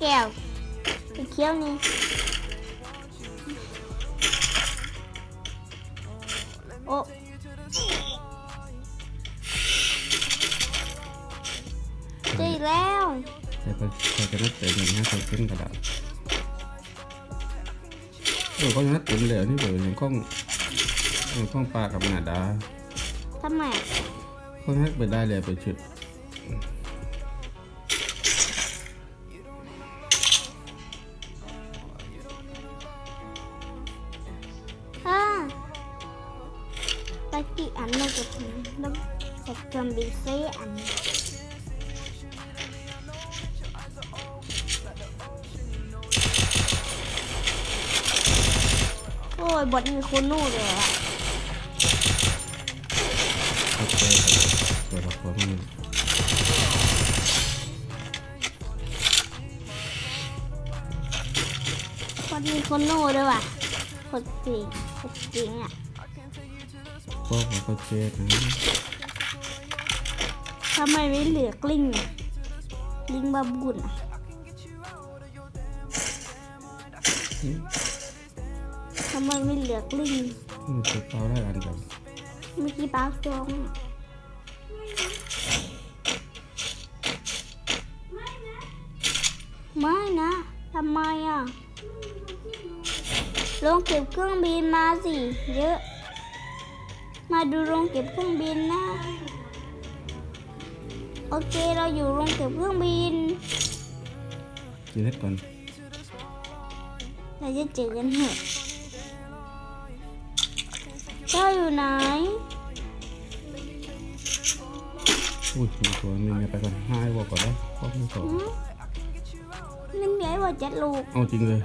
แก้วสีเขียวนี่โอ้เจอแล้วแต่ก็แต่ก็นัดเต็มนะใส่เป็นกระดาษเออก็นัดเต็มเลยนี่เปิดอย่างข้องอย่างข้องปลากับหนาดาทำไมข้องนัดไปได้เลยไปชุด ยบอทมีคุณนู่เลยอะโอเคตัวละครมันบทมีคุณนู่ด้วยว่ะคนจริงคนจริงอะพวกมันก็เจ็ดนะทำไมไม่เหลือกลิ้งอะลิงบาบุนอะำไมไม่เหลือกลิ้งมันจะเป้าได้อันกันเมื่อกี้ป้าจองอะไม่นะทำไมอะลงเก็บเครื่องบินมาสิ เยอะ มาดูโรงเก็บเครื่องบินนะ โอเคเราอยู่โรงเก็บเครื่องบินกินให้ก่อนเราจะเจอกันเหอะ เจ้าอยู่ไหนอุ้ยมีตัวหนึงเนี่ยไปก่อนห้าวัวก่อนแล้วข้อที่สองหืมนึ่งใหญ่กว่าเจ็ดลูกเอาจริงเลย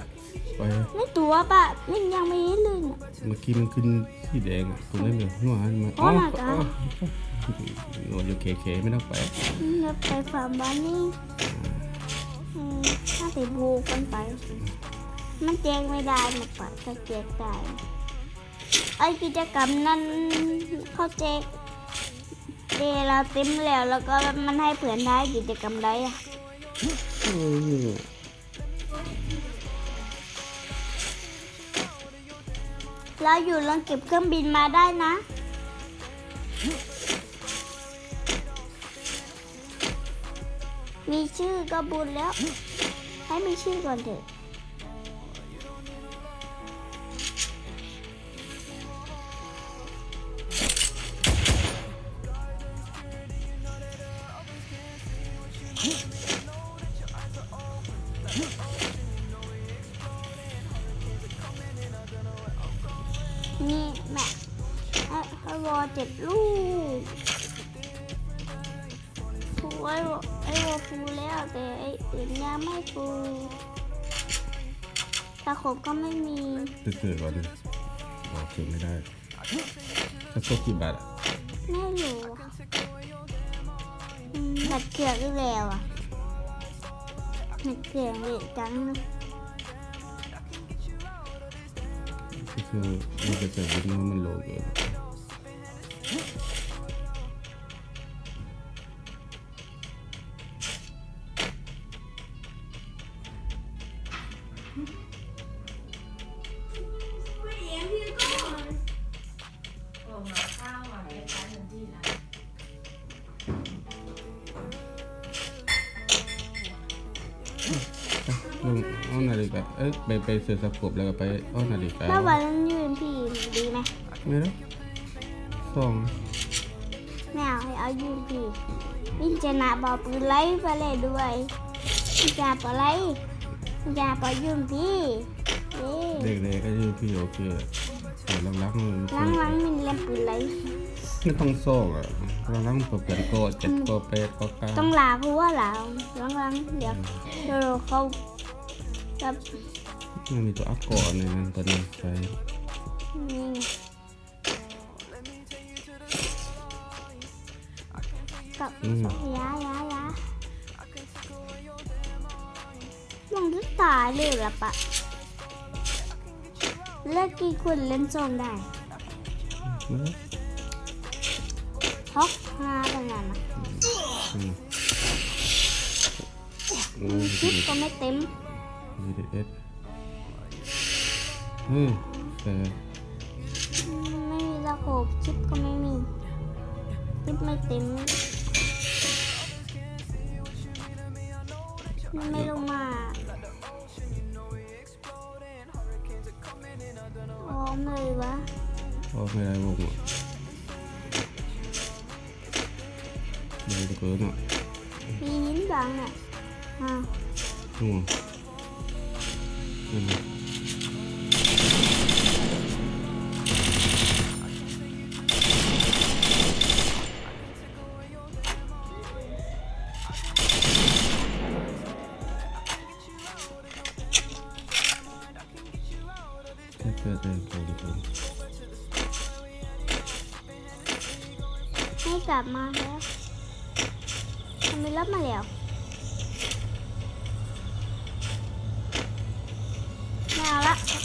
ไปไม่ตัวปะไม่ยังไม่เห็นเลยน่ะ เมื่อกี้มันขึ้นสีแดงอะตัวนั้นเลยหัวมันมาโอ้ my god โอ้ยเคเคไม่ต้องไปเราไปฟาร์มบ้านนี่อืมถ้าไปบูกันไป มันแจกไม่ได้นะปะถ้าแจกได้ ไอกิจกรรมนั้นเขาแจกเดเราเต็มแล้วแล้วก็มันให้เผื่อนได้กิจกรรมใดอะเราอยู่ลองเก็บเครื่องบินมาได้นะ มีชื่อก็บุญแล้ว ให้มีชื่อก่อนเถอะ นี่แม่ให้ให้วอเจ็ดลูกฟูไอ้วอไอ้วอฟูแล้วแต่ไอ้อื่นยังไม่ฟูตาขบก็ไม่มีตื่นตื่นก่อนดิบอกคือไม่ได้ถ้าโชคกี่บาทอะไม่รู้ มัดเกือกอีกแล้วอะบัดเกือเยจังก็คือมันจะเจอวินว่ามันโลเก อานาฬิกาเอ้ยไปไปเสือสกบแล้วก็ไปเอานาฬิกาแล้ววันนั้นยืนพี่ดีไหมไม่รู้สองไม่เอาให้เอายืนพี่วิจารณาบอกปืนไล่ไปเลยด้วยวิจารณาปอไล่วิจารณาปอยืนพี่เอ๊ะเด็กๆก็ยืนพี่โอเคเดี๋ยวลังๆมันล้างล้างๆมันเล่นปืนไล่ไม่ต้องโซ่อะลังๆเปิดเปิดโกเจ็ดโกแปดโกเก้าต้องลาเพราะว่าลาล้างล้างๆเดี๋ยวเดี๋ยวเขา จะมันมีตัวอักก่อนในนั้นตัวนี้ใช้นี่กับอืมยายายาลงทุกตายเลยละปะเลิกกี่คนเล่นซองได้ไม่รู้ฮอกห้าตั้งนานนะอืมโอ้ชิปก็ไม่เต็ม ยีเด็ดเฮ้ยแต่ไม่มีระบบชิปก็ไม่มีชิปไม่เต็มมันไม่ลงมาออมเลยวะพอไม่ได้วงอะใหญ่เกินอะมีนิ้นดังอะอ่านู่น นั่ ไม่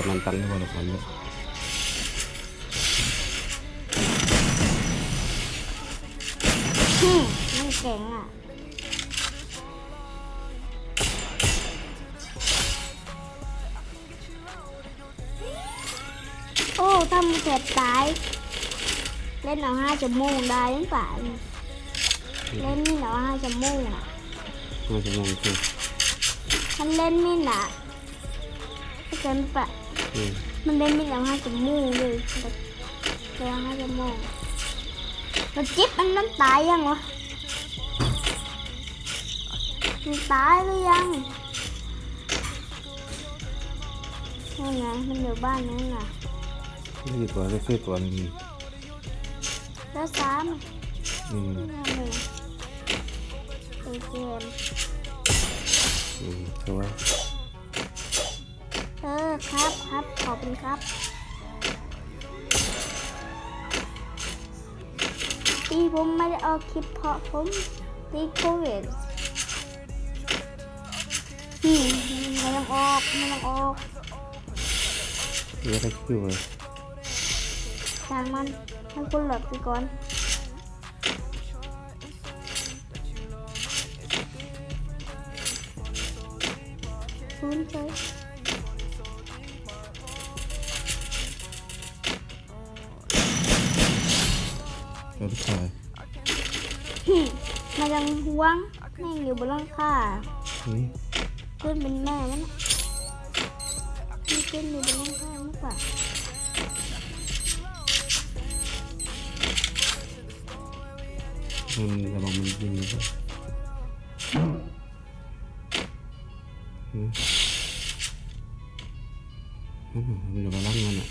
เอาละยังดีอะมันตังค์ให้พอละคนเลยฮึมมันเก่งอะ โอ้ทำเจ็บตาย เล่นเอาห้าจะมุ่งได้หรือเปล่าเล่นนี่เอาห้าจะมุ่งอะน่าจะมองคือมันเล่นนี่น่ะเข้าใจไหมปะอื มมันเล่นนี่เอาห้าจะมุ่งเลยแบบเอาห้าจะมุ่งแล้วจิ๊บมันนั้นตายยังวะมันตายหรือยังนี่ไงมันอยู่บ้านนั้นน่ะนี่ตัวได้ซื้อตัวหนึงแล้วสามอืมนี่ไงหนึ่งตัวเกมอืมแต่ว่าเออ ครับครับ ขอบคุณครับ ตีผมไม่ได้เอาคลิปเพราะผมตีโควิดอืมไม่ต้องออกไม่ต้องออกเยอะได้คิวเลยจางมันให้คุณหลบไปก่อนศูนย์เฉ ยตัวลูกชายมันยังห่วงแม่งอยู่บนหลังคาอืมขึ้นเป็นแม่มันน่ะมันขึ้นอยู่บนหลังคาหรือเปล่ามันระวังมันยิงไปอืมอืมมันอยู่กับร่างมันอะ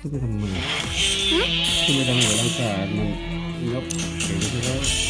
ขึ้นไปทำไมขึ้นไปทำหัวร่างกายมันยกเก่งที่แล้ว